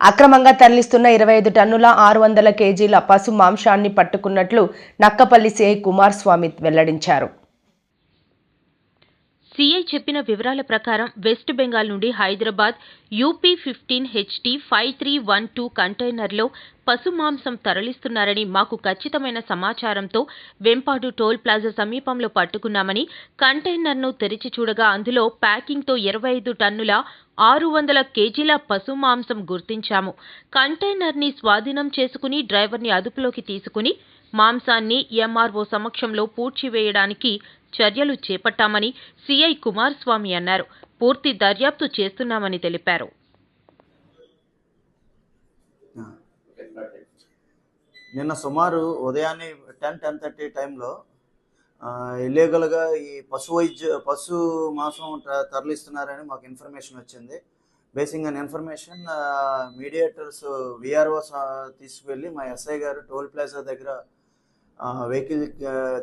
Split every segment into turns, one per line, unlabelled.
అక్రమంగా తరలిస్తున్న ఇరవై ఐదు టన్నుల ఆరు వందల కేజీల పశు మాంసాన్ని పట్టుకున్నట్లు నక్కపల్లి సిఐ కుమారస్వామి వెల్లడించారు.
సీఐ చెప్పిన వివరాల ప్రకారం వెస్ట్ బెంగాల్ నుండి Hyderabad UP fifteen HT five three one two కంటైనర్లో పశు మాంసం తరలిస్తున్నారని మాకు ఖచ్చితమైన సమాచారంతో వెంపాడు టోల్ ప్లాజా సమీపంలో పట్టుకున్నామని కంటైనర్ను తెరిచి చూడగా అందులో ప్యాకింగ్తో ఇరవై ఐదు టన్నుల ఆరు వందల కేజీల పశు మాంసం గుర్తించాము. కంటైనర్ని స్వాధీనం చేసుకుని డ్రైవర్ని అదుపులోకి తీసుకుని మాంసాన్ని ఎంఆర్ఓ సమక్షంలో పూడ్చివేయడానికి చర్యలు చేపట్టామని సిఐ కుమారస్వామి అన్నారు. పూర్తి దర్యాప్తు చేస్తున్నామని తెలిపారు.
నిన్న సుమారు ఉదయాన్నే టెన్ టెన్ థర్టీ టైంలో ఇల్లీగల్గా ఈ పశు వైద్య పశు మాంసం తరలిస్తున్నారని మాకు ఇన్ఫర్మేషన్ వచ్చింది. Basing on information mediators VRO తీసుకువెళ్ళి మా ఎస్ఐ గారు టోల్ ప్లాజా దగ్గర వెహికల్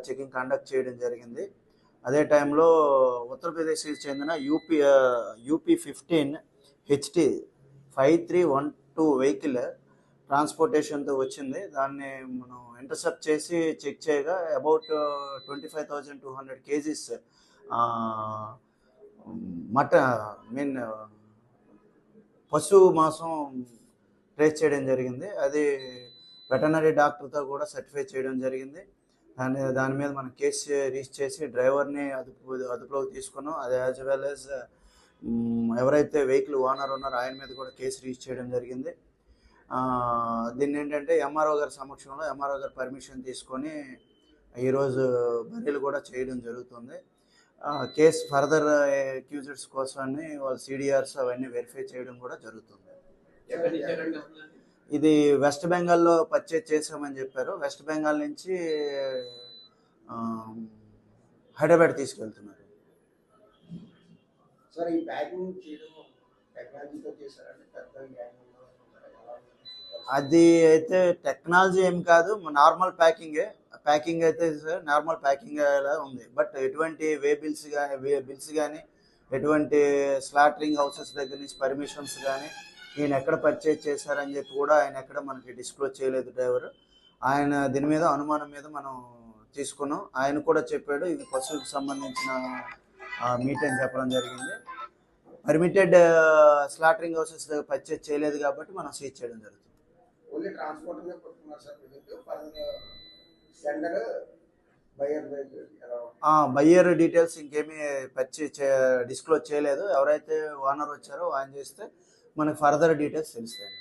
చెకింగ్ కండక్ట్ చేయడం జరిగింది. అదే టైంలో ఉత్తరప్రదేశ్కి చెందిన UP UP fifteen HT five three one two vehicle ట్రాన్స్పోర్టేషన్తో వచ్చింది. దాన్ని మనం ఇంటర్సెప్ట్ చేసి చెక్ చేయగా about twenty five thousand two hundred kgs మట మీన్ పశు మాంసం ట్రేస్ చేయడం జరిగింది. అది వెటనరీ డాక్టర్తో కూడా సర్టిఫై చేయడం జరిగింది. దాని దాని మీద మనం కేసు రీచ్ చేసి డ్రైవర్ని అదుపు అదుపులోకి తీసుకున్నాం. అది యాజ్ వెల్ యాజ్ ఎవరైతే వెహికల్ ఓనర్ ఉన్నారో ఆయన మీద కూడా కేసు రీచ్ చేయడం జరిగింది. దీన్ని ఏంటంటే ఎంఆర్ఓ గారి సమక్షంలో ఎంఆర్ఓ గారి పర్మిషన్ తీసుకొని ఈరోజు బరీలు కూడా చేయడం జరుగుతుంది. కేసు ఫర్దర్ అక్యూజర్స్ కోసమని వాళ్ళ సిడిఆర్స్ అవన్నీ వెరిఫై చేయడం కూడా జరుగుతుంది. ఇది వెస్ట్ బెంగాల్లో పర్చేజ్ చేసామని చెప్పారు. వెస్ట్ బెంగాల్ నుంచి హైదరాబాద్ తీసుకెళ్తున్నారు. అది అయితే టెక్నాలజీ ఏం కాదు నార్మల్ ప్యాకింగే. ప్యాకింగ్ అయితే నార్మల్ ప్యాకింగ్ ఉంది. బట్ ఎటువంటి వే బిల్స్ కానీ వే బిల్స్ కానీ ఎటువంటి స్లాటరింగ్ హౌసెస్ దగ్గర నుంచి పర్మిషన్స్ కానీ ఈయన ఎక్కడ పర్చేజ్ చేశారని చెప్పి కూడా ఆయన ఎక్కడ మనకి డిస్క్లోజ్ చేయలేదు డ్రైవర్ ఆయన దీని మీద అనుమానం మీద మనం తీసుకున్నాం. ఆయన కూడా చెప్పాడు ఇది పశువుకి సంబంధించిన మీట్ అని చెప్పడం జరిగింది. పర్మిటెడ్ స్లాటరింగ్ హౌసెస్ దగ్గర పర్చేజ్ చేయలేదు కాబట్టి మనం సీజ్ చేయడం జరుగుతుంది.
ఓన్లీ ట్రాన్స్పోర్ట్ మీద సార్
బయ్యర్ డీటెయిల్స్ ఇంకేమీ పచ్చి డిస్క్లోజ్ చేయలేదు. ఎవరైతే ఓనర్ వచ్చారో ఆయన చేస్తే మనకు ఫర్దర్ డీటెయిల్స్ తెలుస్తాయి